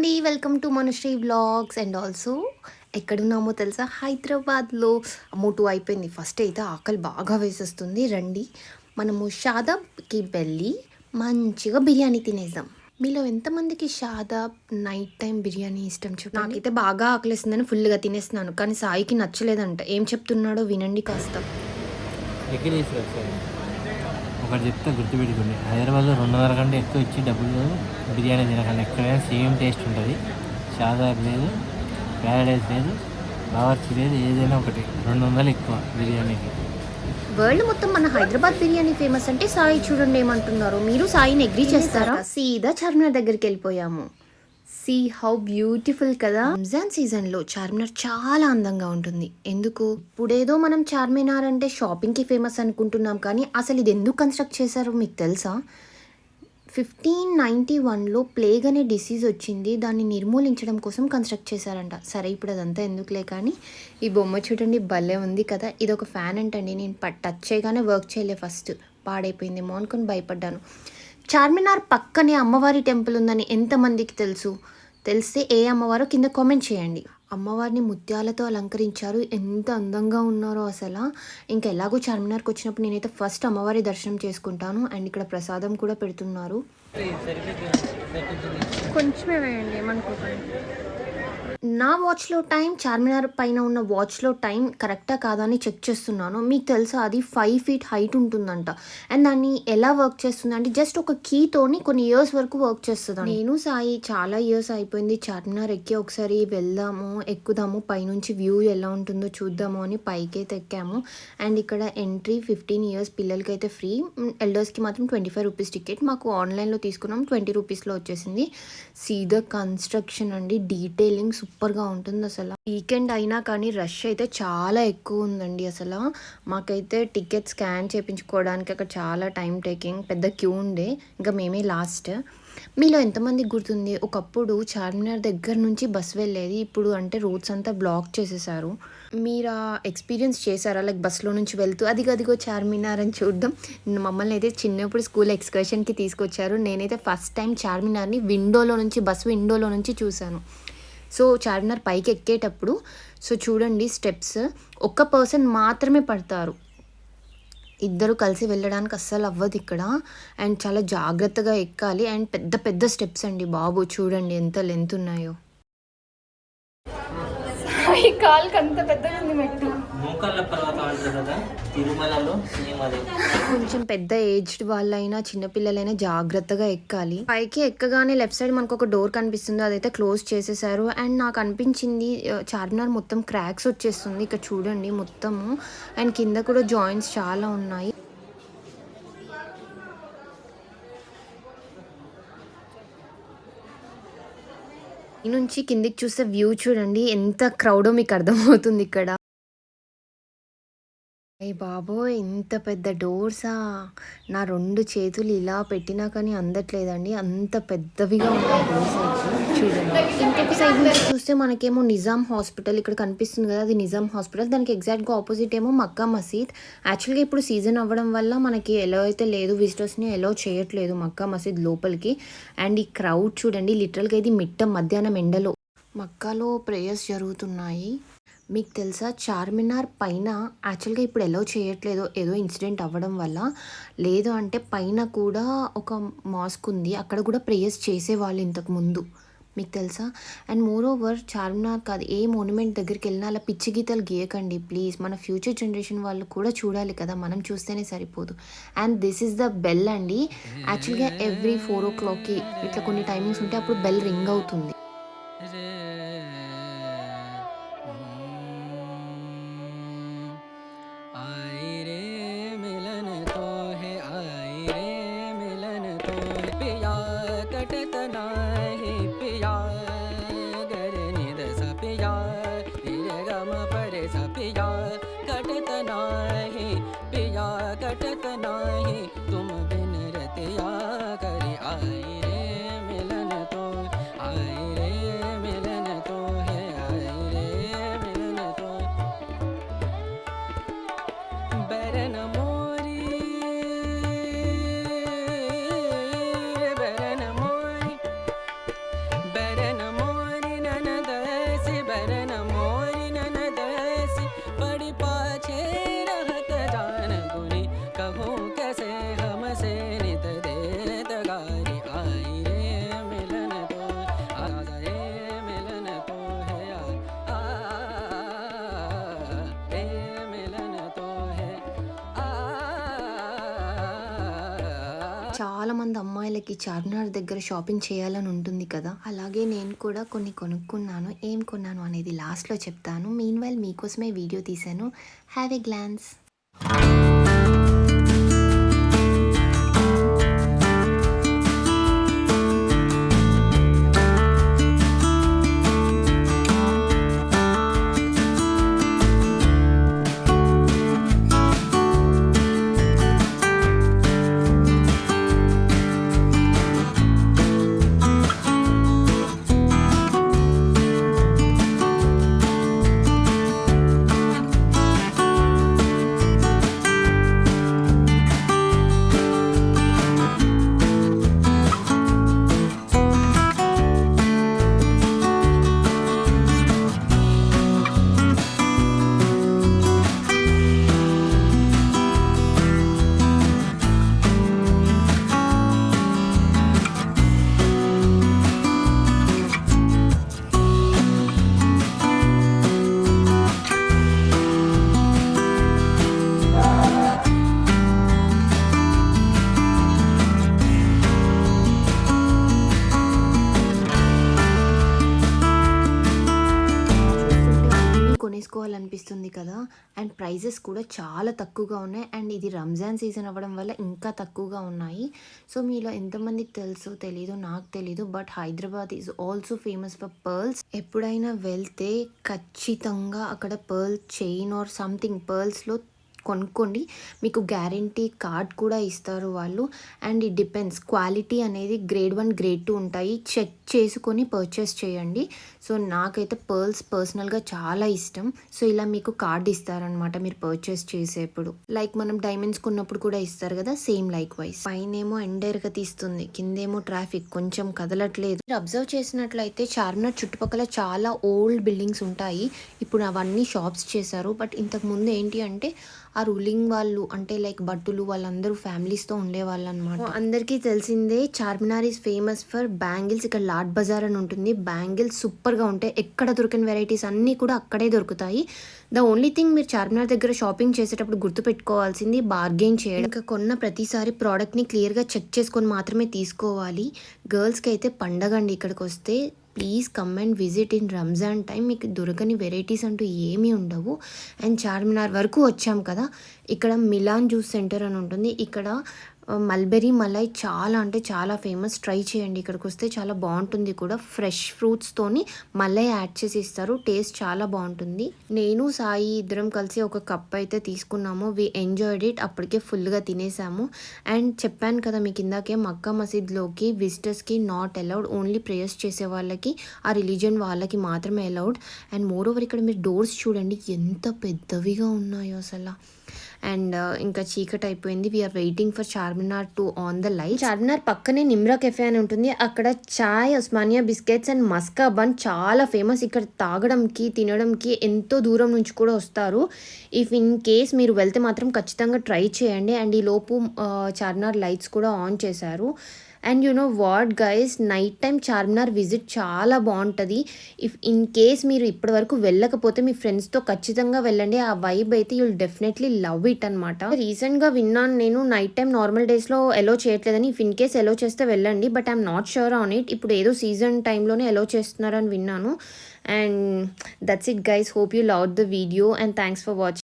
అండి. Welcome to Manasri vlogs and also ఎక్కడున్నామో తెలుసా? హైదరాబాద్లో. అమ్మో టూ అయిపోయింది. ఫస్ట్ అయితే ఆకలి బాగా వేసేస్తుంది. రండి. మనము షాదాబ్కి వెళ్ళి మంచిగా బిర్యానీ తినేద్దాం. మీలో ఎంతమందికి షాదాబ్ నైట్ టైం బిర్యానీ ఇష్టం చెప్పు నాకైతే బాగా ఆకలిస్తుందని ఫుల్గా తినేస్తున్నాను. కానీ సాయికి నచ్చలేదంట. ఏం చెప్తున్నాడో వినండి కాస్త. ఒకటి చెప్తే గుర్తుపెట్టుకోండి. హైదరాబాద్లో రెండు వందల కంటే ఎక్కువ ఇచ్చి డబ్బులు బిర్యానీ తినకండి. ఎక్కడైనా సేమ్ టేస్ట్ ఉంటుంది. షాదాబ్ లేదు ప్యారడైజ్ లేదు బావర్చి లేదు ఏదైనా ఒకటి. రెండు వందలు ఎక్కువ బిర్యానీకి. వరల్డ్ మొత్తం మన హైదరాబాద్ బిర్యానీ ఫేమస్ అంటే సాయి చూడండి ఏమంటున్నారు. మీరు సాయిని అగ్రీ చేస్తారా? సీదా చార్మినార్ దగ్గరికి వెళ్ళిపోయాము. సీ హౌ బ్యూటిఫుల్ కదా? రంజాన్ సీజన్లో చార్మినార్ చాలా అందంగా ఉంటుంది. ఎందుకు? ఇప్పుడేదో మనం చార్మినార్ అంటే షాపింగ్కి ఫేమస్ అనుకుంటున్నాం కానీ అసలు ఇది ఎందుకు కన్స్ట్రక్ట్ చేశారో మీకు తెలుసా? ఫిఫ్టీన్ నైంటీ వన్లో ప్లేగ్ అనే డిసీజ్ వచ్చింది. దాన్ని నిర్మూలించడం కోసం కన్స్ట్రక్ట్ చేశారంట. సరే ఇప్పుడు అదంతా ఎందుకులే కానీ ఈ బొమ్మ చూడండి భలే ఉంది కదా. ఇది ఒక ఫ్యాన్ అంటండి. నేను టచ్ చేయగానే వర్క్ చేయలే ఫస్ట్ పాడైపోయిందేమో అనుకుని భయపడ్డాను. చార్మినార్ పక్కనే అమ్మవారి టెంపుల్ ఉందని ఎంతమందికి తెలుసు? తెలిస్తే ఏ అమ్మవారో కింద కామెంట్ చేయండి. అమ్మవారిని ముత్యాలతో అలంకరించారు. ఎంత అందంగా ఉన్నారో అసలు. ఇంకా ఎలాగో చార్మినార్కి వచ్చినప్పుడు నేనైతే ఫస్ట్ అమ్మవారి దర్శనం చేసుకుంటాను. అండ్ ఇక్కడ ప్రసాదం కూడా పెడుతున్నారు. కొంచెమే వేయండి ఏమనుకోకండి. నా వాచ్లో టైం చార్మినార్ పైన ఉన్న వాచ్లో టైం కరెక్టా కాదా అని చెక్ చేస్తున్నాను. మీకు తెలుసా అది ఫైవ్ ఫీట్ హైట్ ఉంటుందంట. అండ్ దాన్ని ఎలా వర్క్ చేస్తుంది అంటే జస్ట్ ఒక కీతోని కొన్ని ఇయర్స్ వరకు వర్క్ చేస్తుంది నేను సాయి చాలా ఇయర్స్ అయిపోయింది. చార్మినార్ ఎక్కి ఒకసారి వెళ్దాము ఎక్కుదాము పైనుంచి వ్యూ ఎలా ఉంటుందో చూద్దాము అని పైకి ఎక్కాము. అండ్ ఇక్కడ ఎంట్రీ ఫిఫ్టీన్ ఇయర్స్ పిల్లలకి అయితే ఫ్రీ ఎల్డర్స్కి మాత్రం ట్వంటీ ఫైవ్ రూపీస్ టికెట్ మాకు ఆన్లైన్లో తీసుకున్నాం ట్వంటీ రూపీస్లో వచ్చేసింది. సీదా కన్స్ట్రక్షన్ అండి డీటెయిలింగ్ సూపర్గా ఉంటుంది అసలు. వీకెండ్ అయినా కానీ రష్ అయితే చాలా ఎక్కువ ఉందండి అసలు. మాకైతే టికెట్ స్కాన్ చేయించుకోవడానికి అక్కడ చాలా టైం టేకింగ్ పెద్ద క్యూ ఉండే. ఇంకా మేమే లాస్ట్. మీలో ఎంతమంది గుర్తుంది? ఒకప్పుడు చార్మినార్ దగ్గర నుంచి బస్ వెళ్ళేది. ఇప్పుడు అంటే రోడ్స్ అంతా బ్లాక్ చేసేసారు. మీరు ఆ ఎక్స్పీరియన్స్ చేశారా? లైక్ బస్లో నుంచి వెళ్తూ అదిగో అదిగో చార్మినార్ అని చూడడం. మమ్మల్ని అయితే చిన్నప్పుడు స్కూల్ ఎక్స్కర్షన్కి తీసుకొచ్చారు. నేనైతే ఫస్ట్ టైం చార్మినార్ని విండోలో నుంచి బస్ విండోలో నుంచి చూశాను. సో చార్మినార్ పైకి ఎక్కేటప్పుడు సో చూడండి స్టెప్స్. ఒక్క పర్సన్ మాత్రమే పడతారు. ఇద్దరు కలిసి వెళ్ళడానికి అస్సలు అవ్వదు ఇక్కడ. అండ్ చాలా జాగ్రత్తగా ఎక్కాలి. అండ్ పెద్ద పెద్ద స్టెప్స్ అండి బాబు. చూడండి ఎంత లెంత్ ఉన్నాయో. ఈ కాలుకి అంత పెద్దగా ఉంది మెట్టు. మోకాళ్ళ పర్వతం అంటారు కదా తిరుమలలో సేమ్ అదే కొంచెం పెద్ద ఏజ్డ్ వాళ్ళైనా చిన్నపిల్లలైనా జాగ్రత్తగా ఎక్కాలి. పైకి ఎక్కగానే లెఫ్ట్ సైడ్ మనకు ఒక డోర్ కనిపిస్తుంది అదైతే క్లోజ్ చేసేసారు. అండ్ నాకు అనిపించింది చార్మినార్ మొత్తం క్రాక్స్ వచ్చేస్తుంది. ఇక్కడ చూడండి మొత్తము. అండ్ కింద కూడా జాయింట్స్ చాలా ఉన్నాయి ఈ నుంచి కిందికి చూస్తే వ్యూ చూడండి ఎంత క్రౌడో మీకు అర్థమవుతుంది ఇక్కడ. అయ్యి బాబోయ్ ఇంత పెద్ద డోర్సా? నా రెండు చేతులు ఇలా పెట్టినా కానీ అందట్లేదండి. అంత పెద్దవిగా ఉన్నాయి డోర్స్ చూడండి. ఇంకొక సైడ్ నుంచి చూస్తే మనకేమో నిజాం హాస్పిటల్ ఇక్కడ కనిపిస్తుంది కదా అది నిజాం హాస్పిటల్. దానికి ఎగ్జాక్ట్గా ఆపోజిట్ ఏమో మక్కా మసీద్. యాక్చువల్గా ఇప్పుడు సీజన్ అవ్వడం వల్ల మనకి ఎలా అయితే లేదు విజిటర్స్ని ఎలా చేయట్లేదు మక్కా మసీద్ లోపలికి. అండ్ ఈ క్రౌడ్ చూడండి లిటరల్గా ఇది మిట్ట మధ్యాహ్నం ఎండలో. మక్కాలో ప్రేయర్స్ జరుగుతున్నాయి. మీకు తెలుసా? చార్మినార్ పైన యాక్చువల్గా ఇప్పుడు ఎలా చేయట్లేదు. ఏదో ఇన్సిడెంట్ అవ్వడం వల్ల. లేదు అంటే పైన కూడా ఒక మాస్క్ ఉంది. అక్కడ కూడా ప్రేయర్స్ చేసేవాళ్ళు ఇంతకు ముందు. మీకు తెలుసా? అండ్ మోర్ ఓవర్ చార్మినార్ కాదు ఏ మోనుమెంట్ దగ్గరికి వెళ్ళినా అలా పిచ్చి గీతలు గీయకండి. ప్లీజ్ మన ఫ్యూచర్ జనరేషన్ వాళ్ళు కూడా చూడాలి కదా? మనం చూస్తేనే సరిపోదు. And this is the bell అండి. యాక్చువల్గా ఎవ్రీ ఫోర్ ఓ క్లాక్కి ఇట్లా కొన్ని టైమింగ్స్ ఉంటే అప్పుడు బెల్ రింగ్ అవుతుంది. नाही पिया कटत చాలామంది అమ్మాయిలకి చార్మినార్ దగ్గర షాపింగ్ చేయాలని ఉంటుంది కదా. అలాగే నేను కూడా కొన్ని కొనుక్కున్నాను. ఏం కొన్నాను అనేది లాస్ట్లో చెప్తాను. మీన్ వైల్ మీకోసమే వీడియో తీశాను. హ్యావ్ ఎ గ్లాన్స్ అనిపిస్తుంది కదా. అండ్ ప్రైజెస్ కూడా చాలా తక్కువగా ఉన్నాయి. అండ్ ఇది రంజాన్ సీజన్ అవ్వడం వల్ల ఇంకా తక్కువగా ఉన్నాయి. సో మీలో ఎంతమందికి తెలుసో తెలీదు నాకు తెలీదు but Hyderabad is also famous for pearls ఎప్పుడైనా వెళ్తే ఖచ్చితంగా అక్కడ పర్ల్ చైన్ ఆర్ సంథింగ్ పర్ల్స్లో కొనుక్కోండి. మీకు గ్యారంటీ కార్డ్ కూడా ఇస్తారు వాళ్ళు. అండ్ ఇట్ డిపెండ్స్ క్వాలిటీ అనేది గ్రేడ్ వన్ గ్రేడ్ టూ ఉంటాయి. చెక్ చేసుకొని పర్చేస్ చేయండి. సో నాకైతే పర్ల్స్ పర్సనల్గా చాలా ఇష్టం. సో ఇలా మీకు కార్డ్ ఇస్తారనమాట మీరు పర్చేస్ చేసేప్పుడు. లైక్ మనం డైమండ్స్ కొన్నప్పుడు కూడా ఇస్తారు కదా సేమ్ లైక్ వైజ్ పైనేమో ఎండేర్గా తీస్తుంది కిందేమో ట్రాఫిక్ కొంచెం కదలట్లేదు. మీరు అబ్జర్వ్ చేసినట్లయితే చార్మినార్ చుట్టుపక్కల చాలా ఓల్డ్ బిల్డింగ్స్ ఉంటాయి. ఇప్పుడు అవన్నీ షాప్స్ చేశారు. బట్ ఇంతకు ముందు ఏంటి అంటే ఆ రూలింగ్ వాళ్ళు అంటే లైక్ భట్టులు వాళ్ళందరూ ఫ్యామిలీస్తో ఉండేవాళ్ళు అనమాట అందరికీ తెలిసిందే Charminar is famous for bangles ఇక్కడ లాట్ బజార్ అని ఉంటుంది. బ్యాంగిల్స్ సూపర్గా ఉంటాయి. ఎక్కడ దొరికిన వెరైటీస్ అన్నీ కూడా అక్కడే దొరుకుతాయి. ద ఓన్లీ థింగ్ మీరు చార్మినార్ దగ్గర షాపింగ్ చేసేటప్పుడు గుర్తుపెట్టుకోవాల్సింది బార్గెయిన్ చేయడం. ఇంకా కొన్న ప్రతిసారి ప్రోడక్ట్ని క్లియర్గా చెక్ చేసుకొని మాత్రమే తీసుకోవాలి. గర్ల్స్కి అయితే పండగ అండి ఇక్కడికి వస్తే. Please come and visit in Ramzan time మీకు దొరకని వెరైటీస్ అంటూ ఏమీ ఉండవు. అండ్ చార్మినార్ వరకు వచ్చాం కదా. ఇక్కడ మిలాన్ జ్యూస్ సెంటర్ అని ఉంటుంది. ఇక్కడ మల్బెరీ మలై చాలా అంటే చాలా ఫేమస్. ట్రై చేయండి ఇక్కడికి వస్తే చాలా బాగుంటుంది కూడా. ఫ్రెష్ ఫ్రూట్స్తోని మలై యాడ్ చేసి ఇస్తారు. టేస్ట్ చాలా బాగుంటుంది. నేను సాయి ఇద్దరం కలిసి ఒక కప్ అయితే తీసుకున్నాము. We enjoyed it. అప్పటికే ఫుల్గా తినేసాము. అండ్ చెప్పాను కదా మీకు ఇందాకే మక్కా మసీద్లోకి విజిటర్స్కి నాట్ అలౌడ్. ఓన్లీ ప్రేయర్స్ చేసే వాళ్ళకి ఆ రిలీజన్ వాళ్ళకి మాత్రమే అలౌడ్. అండ్ మోర్ ఓవర్ ఇక్కడ మీరు డోర్స్ చూడండి. ఎంత పెద్దవిగా ఉన్నాయో అసలు. అండ్ ఇంకా చీకటి అయిపోయింది. We're waiting for Charminar to on the light Charminar పక్కనే నిమ్రా కెఫే అని ఉంటుంది. అక్కడ chai Osmania biscuits and maska bun చాలా ఫేమస్ ఇక్కడ తాగడంకి తినడంకి ఎంతో దూరం నుంచి కూడా వస్తారు. ఇఫ్ ఇన్ కేస్ మీరు వెళ్తే మాత్రం ఖచ్చితంగా ట్రై చేయండి. అండ్ ఈ లోపు చార్మినార్ లైట్స్ కూడా ఆన్ చేశారు. And you know what guys night time Charminar visit చాలా బాగుంటుంది. ఇఫ్ ఇన్ కేస్ మీరు ఇప్పటివరకు వెళ్ళకపోతే మీ ఫ్రెండ్స్తో ఖచ్చితంగా వెళ్ళండి. ఆ వైబ్ అయితే యుల్ డెఫినెట్లీ లవ్ ఇట్ అనమాట రీసెంట్గా విన్నాను నేను నైట్ టైం నార్మల్ డేస్లో ఎలో చేయట్లేదని. ఇఫ్ ఇన్ కేస్ ఎలో చేస్తే వెళ్ళండి but I'm not sure on it ఇప్పుడు ఏదో సీజన్ టైంలోనే ఎలో చేస్తున్నారని విన్నాను. And that's it guys hope you love the video and thanks for watching